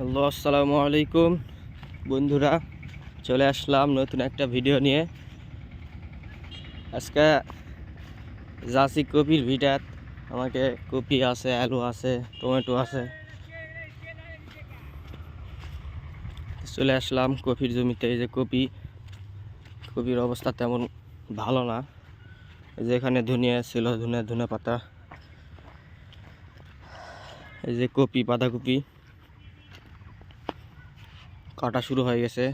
Hello, আসসালামু আলাইকুম। বন্ধুরা, চলে আসলাম নতুন একটা ভিডিও নিয়ে। আজকে যাচ্ছি কপির ভিটাত আমাকে কপি আছে, আলু আছে, টমেটো আছে। চলে আসলাম কপির জমিতে, এই যে কপি। কপির অবস্থা তেমন ভালো না। যে এখানে ধনিয়া ছিল, ধনিয়া ধনে পাতা। এই যে কপি, বাঁধাকপি। কাটা শুরু হয়ে গেছে।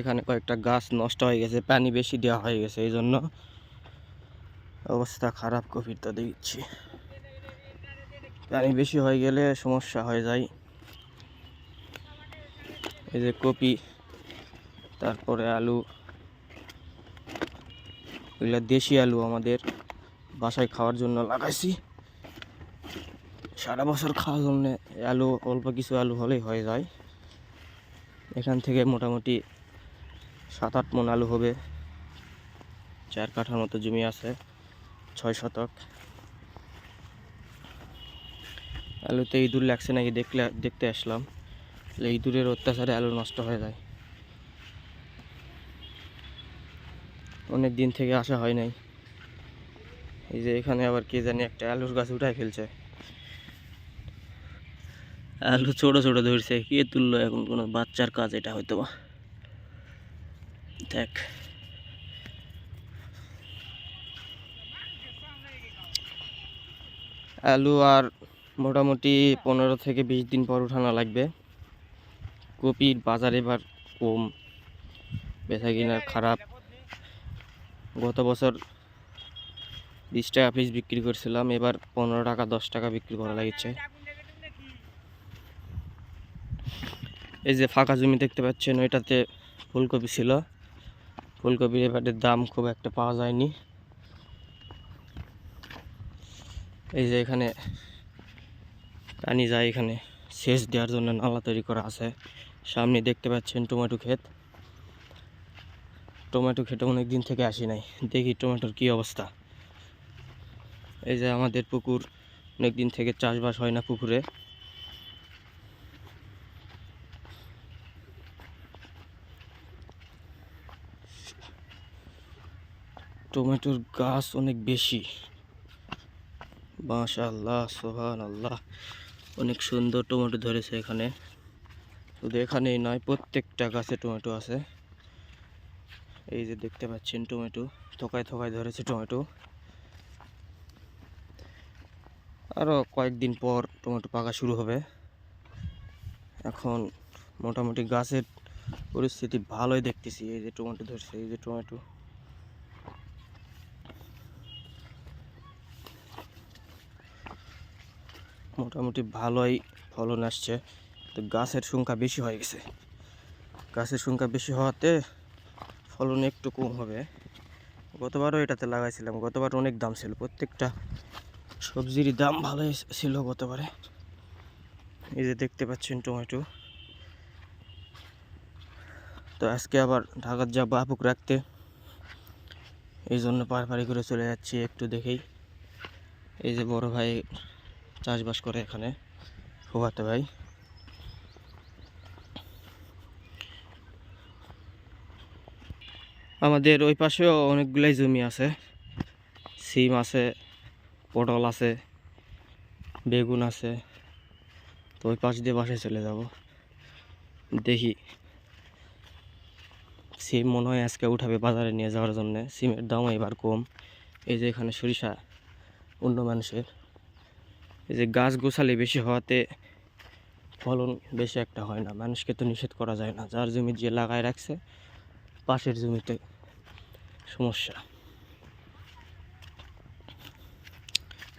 এখানে কয়েকটা গাছ নষ্ট হয়ে গেছে, পানি বেশি দেওয়া হয়ে গেছে, এই জন্য অবস্থা খারাপ কপির তো দিচ্ছি। পানি বেশি হয়ে গেলে সমস্যা হয়ে যায়। এই যে কপি, তারপরে আলু, এগুলো দেশি আলু আমাদের বাসায় খাওয়ার জন্য লাগাইছি। সারা বছর খাওয়ার জন্য আলু, অল্প কিছু আলু হলেই হয়ে যায়। এখান থেকে মোটামুটি সাত আট মন আলু হবে। চার কাঠার মতো জমি আছে, ছয় শতক। আলুতে ইঁদুর লাগছে নাকি দেখলে, দেখতে আসলাম। তাহলে ইঁদুরের অত্যাচারে আলু নষ্ট হয়ে যায়। অনেক দিন থেকে আসা হয় নাই। এই যে এখানে আবার কে জানি একটা আলুর গাছ উঠায় ফেলছে। আলু ছোট ছোট ধরছে, কে তুললো এখন কোনো বাচ্চার কাজ এটা হয়তো বা দেখ। আলু আর মোটামুটি পনেরো থেকে বিশ দিন পর উঠানো লাগবে। কপির বাজার এবার কম বেচা কিনা খারাপ। গত বছর বিশ টাকা পিস বিক্রি করছিলাম, এবার পনেরো টাকা, দশ টাকা বিক্রি করা লাগছে। এই যে ফাঁকা জমি দেখতে পাচ্ছেন, ওইটাতে ফুলকপি ছিল। ফুলকপির এবারে দাম খুব একটা পাওয়া যায়নি। এই যে এখানে পানি যায় এখানে সেচ দেওয়ার জন্য নালা তৈরি করা আছে। সামনে দেখতে পাচ্ছেন টমেটো ক্ষেত। টমেটো খেতে অনেক দিন থেকে আসি নাই। দেখি টমেটোর কি অবস্থা। এই যে আমাদের পুকুর, অনেক দিন থেকে চাষবাস হয় না পুকুরে। টমেটোর গাছ অনেক বেশি। মাশাআল্লাহ সোহান আল্লাহ অনেক সুন্দর টমেটো ধরেছে এখানে। শুধু এখানেই নয়, প্রত্যেকটা গাছে টমেটো আছে। এই যে দেখতে পাচ্ছেন টমেটো, থোকায় থোকায় ধরেছে টমেটো। আরও কয়েকদিন পর টমেটো পাকা শুরু হবে। এখন মোটামুটি গাছের পরিস্থিতি ভালোই দেখতেছি, এই যে টমেটো ধরছে, এই যে টমেটো। মোটামুটি ভালোই ফলন আসছে। তো গাছের সংখ্যা বেশি হয়ে গেছে। গাছের সংখ্যা বেশি হওয়াতে ফলন একটু কম হবে। গতবারও এটাতে লাগাইছিলাম। গতবার অনেক দাম ছিল। প্রত্যেকটা সবজিরই দাম ভালোই ছিল গতবারে। এই যে দেখতে পাচ্ছেন টমেটো। তো আজকে আবার ঢাকার যাব আপুক রাখতে, এই জন্য পাড়ি করে চলে যাচ্ছি একটু দেখেই। এই যে বড় ভাই চাষবাস করে এখানে ফুয়াতে ভাই। আমাদের ওই পাশেও অনেকগুলাই জমি আছে। সিম আছে, পটল আছে, বেগুন আছে। তো ওই পাশ দিয়ে বাসায় চলে যাব। দেখি। সিম মনে হয় আজকে উঠাবে বাজারে নিয়ে যাওয়ার জন্য। সিমের দামও এবার কম। এই যে এখানে সরিষা, অন্য মানুষের। এই যে গাছ গোছালি বেশি হওয়াতে ফলন বেশি একটা হয় না। মানুষকে তো নিষেধ করা যায় না। যার জমি যে লাগায় রাখছে, পাশের জমিতে সমস্যা।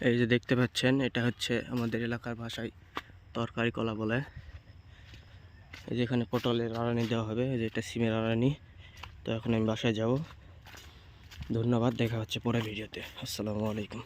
এই যে দেখতে পাচ্ছেন, এটা হচ্ছে আমাদের এলাকার ভাষায় তরকারি কলা বলে। এই যে এখানে পটলের আড়ানি দেওয়া হবে। এই যে এটা সিমের আড়ানি। তো এখন আমি বাসায় যাব। ধন্যবাদ, দেখা হচ্ছে পরে ভিডিওতে। আসসালামু আলাইকুম।